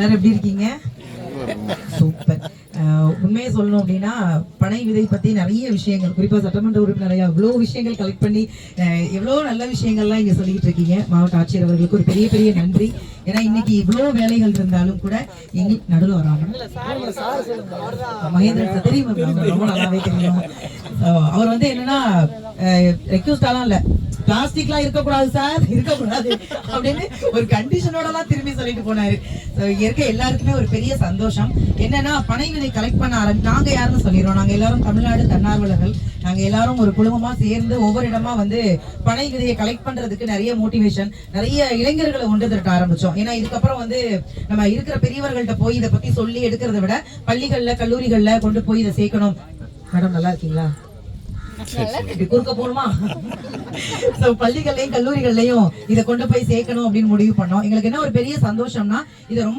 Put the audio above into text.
எல்லாரும் எப்படி இருக்கீங்க? சூப்பர். உண்மையை சொல்லணும் அப்படின்னா பனை விதை பத்தி நிறைய விஷயங்கள் குறிப்பா சட்டமன்ற உறுப்பினரையா இவ்வளோ விஷயங்கள் கலெக்ட் பண்ணி எவ்வளோ நல்ல விஷயங்கள்லாம் இங்க சொல்லிட்டு இருக்கீங்க. மாவட்ட ஆட்சியர் அவர்களுக்கு ஒரு பெரிய பெரிய நன்றி. ஏன்னா இன்னைக்கு இவ்வளோ வேலைகள் இருந்தாலும் கூட எங்களுக்கு நடுவில் வராங்க. மகேந்திரன் சார் தெரியும். ரொம்ப நல்லாவே தெரியும். அவர் வந்து என்னன்னா ரெக்யூஸ்டாலாம் இல்ல. பிளாஸ்டிக்லாம் இருக்கக்கூடாது சார் இருக்கக்கூடாது அப்படின்னு ஒரு கண்டிஷனோட தான் திரும்பி சொல்லிட்டு போனாரு. இருக்க எல்லாருக்குமே ஒரு பெரிய சந்தோஷம். என்னன்னா பனைவினை கலெக்ட் பண்ண ஆரம்பி நாங்க யாருன்னு சொல்லிடுறோம். நாங்க எல்லாரும் தமிழ்நாடு தன்னார்வலர்கள். நாங்க எல்லாரும் ஒரு குழுமமா சேர்ந்து ஒவ்வொரு இடமா வந்து பனை விதையை கலெக்ட் பண்றதுக்கு நிறைய மோட்டிவேஷன் நிறைய இளைஞர்களை ஒன்று திரட்ட ஆரம்பிச்சோம். ஏன்னா இதுக்கப்புறம் வந்து நம்ம இருக்கிற பெரியவர்கள்ட்ட போய் இதை பத்தி சொல்லி எடுக்கிறத விட பள்ளிகள்ல கல்லூரிகள்ல கொண்டு போய் இதை சேர்க்கணும். மேடம் நல்லா இருக்கீங்களா? குறுக்க போகணுமா So, பள்ளிகள்லயும் கல்லூரிகள்லயும் இதை கொண்டு போய் சேர்க்கணும் அப்படின்னு முடிவு பண்ணோம். எங்களுக்கு என்ன ஒரு பெரிய சந்தோஷம்னா இதை ரொம்ப